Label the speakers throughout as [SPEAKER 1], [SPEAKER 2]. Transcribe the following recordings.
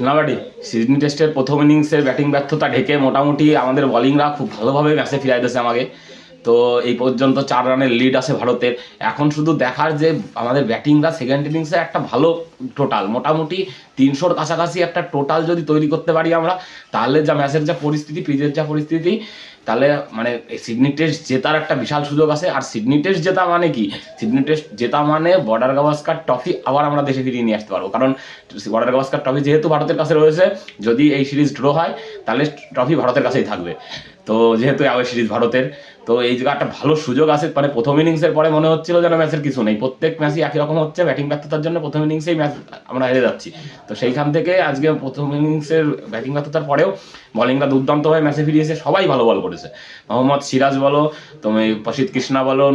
[SPEAKER 1] নাবাডি Sydney টেস্টের প্রথম ইনিংসের ব্যাটিং ব্যর্থতা ঢেকে মোটামুটি আমাদের বলিংরা খুব ভালোভাবে ম্যাচে ফিরাই দিয়েছে আমাকে। তো এই পর্যন্ত চার রানের লিড আছে ভারতের। এখন শুধু দেখার যে আমাদের ব্যাটিংরা সেকেন্ড ইনিংসে একটা ভালো টোটাল মোটামুটি তিনশোর কাছাকাছি একটা টোটাল যদি তৈরি করতে পারি আমরা, তাহলে যা ম্যাচের যা পরিস্থিতি, পিচের যা পরিস্থিতি, তাহলে মানে সিডনি টেস্ট জেতার একটা বিশাল সুযোগ আছে। আর সিডনি টেস্ট জেতা মানে কি? সিডনি টেস্ট জেতা মানে বর্ডার গাভাস্কার ট্রফি আবার আমরা দেশে ফিরিয়ে নিয়ে আসতে পারব। কারণ বর্ডার গাভাস্কার ট্রফি যেহেতু ভারতের কাছে রয়েছে, যদি এই সিরিজ ড্র হয় তাহলে ট্রফি ভারতের কাছেই থাকবে। তো যেহেতু আবার সিরিজ ভারতের, তো এই জায়গা একটা ভালো সুযোগ আছে মানে প্রথম ইনিংসের পরে মনে হচ্ছিল যেন ম্যাচের কিছু নেই। প্রত্যেক ম্যাচই একই রকম হচ্ছে ব্যাটিং ব্যর্থতার জন্য প্রথম ইনিংসেই ম্যাচ আমরা হেরে যাচ্ছি। তো সেইখান থেকে আজকে প্রথম ইনিংসের ব্যাটিং ব্যর্থতার পরেও বলিংটা দুর্দান্তভাবে ম্যাচে ফিরিয়েছে সবাই ভালো বল করেছে। মোহাম্মদ সিরাজ বলো, তুমি প্রসিদ কৃষ্ণা বলো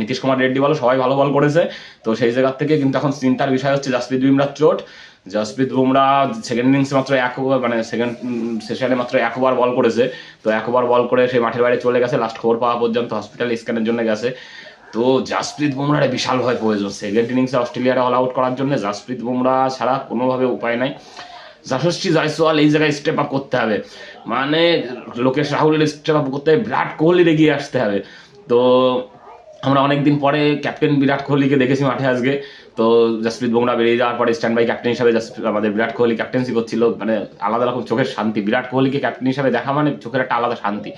[SPEAKER 1] নীতিশ কুমার রেড্ডি বলো, সবাই ভালো বল করেছে। তো সেই জায়গার থেকে কিন্তু এখন চিন্তার বিষয় হচ্ছে জাসপ্রীত বুমরার চোট। জাসপ্রীত বুমরা সেকেন্ড ইনিংসে মাত্র এক মানে সেকেন্ড সেশনে মাত্র এক ওভার বল করেছে। তো এক ওভার বল করে সে মাঠের বাইরে চলে গেছে লাস্ট খবর পাওয়া পর্যন্ত হসপিটাল স্ক্যানের জন্য গেছে। তো জাসপ্রীত বিশাল ভয় প্রয়োজন। সেকেন্ড ইনিংসে অস্ট্রেলিয়ার অল আউট করার জন্য জাসপ্রীত বুমরা ছাড়া কোনোভাবে উপায় নাই। যশস্বী জয়সওয়াল এই জায়গায় স্টেপ আপ করতে হবে। মানে লোকেশ রাহুলের স্টেপ আপ করতে হবে, বিরাট কোহলির এগিয়ে আসতে হবে। তো আমরা অনেকদিন পরে ক্যাপ্টেন বিরাট কোহলিকে দেখেছি মাঠে আজকে। তো জাসপ্রীত বুমরা বেরিয়ে যাওয়ার পরে স্ট্যান্ড বাই ক্যাপ্টেন হিসাবে আমাদের বিরাট কোহলি ক্যাপ্টেন্সি করছিল। মানে আলাদা রকম চোখের শান্তি। বিরাট কোহলিকে ক্যাপ্টেন হিসাবে দেখা মানে চোখের একটা আলাদা শান্তি।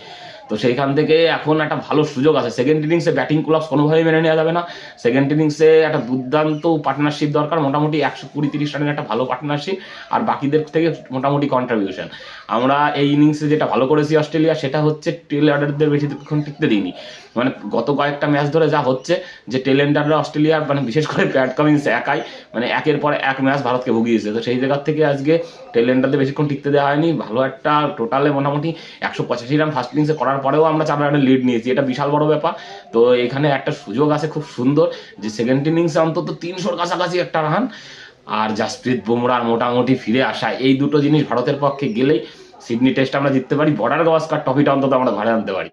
[SPEAKER 1] তো সেইখান থেকে এখন একটা ভালো সুযোগ আছে। সেকেন্ড ইনিংসে ব্যাটিং ক্লাবস কোনোভাবেই মেনে নেওয়া যাবে না। সেকেন্ড ইনিংসে একটা দুর্দান্ত পার্টনারশিপ দরকার। মোটামুটি একশো কুড়ি তিরিশ রানের একটা ভালো পার্টনারশিপ আর বাকিদের থেকে মোটামুটি কন্ট্রিবিউশন আমরা এই ইনিংসে যেটা ভালো করেছি অস্ট্রেলিয়া, সেটা হচ্ছে টেল অর্ডারদের বেশিক্ষণ টিকতে দিইনি। মানে গত কয়েকটা ম্যাচ ধরে যা হচ্ছে যে টেলেন্ডাররা অস্ট্রেলিয়ার মানে বিশেষ করে প্যাট কামিংস একাই মানে একের পর এক ম্যাচ ভারতকে ভুগিয়েছে। তো সেই জায়গার থেকে আজকে টেলেন্ডারদের বেশিক্ষণ টিকতে দেওয়া হয়নি। ভালো একটা টোটালে মোটামুটি একশো পঁচাশি রান ফার্স্ট ইনিংসে করার পরেও আমরা চার রানের লিড নিয়েছি। এটা বিশাল বড় ব্যাপার। তো এখানে একটা সুযোগ আছে খুব সুন্দর যে সেকেন্ড ইনিংসে অন্তত তিনশোর কাছাকাছি একটা রান আর জাসপ্রীত বুমরার মোটামুটি ফিরে আসা। এই দুটো জিনিস ভারতের পক্ষে গেলেই সিডনি টেস্ট আমরা জিততে পারি, বর্ডার গাভাস্কার ট্রফিটা অন্তত আমরা ঘরে আনতে পারি।